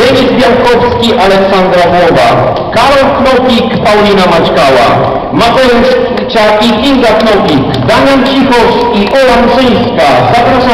Denis Białkowski, Aleksandra Włoda, Karol Knopik, Paulina Maćkała, Mateusz Ciak i Kinga Knopik, Damian Cichosz i Ola Muszyńska. Zapraszamy!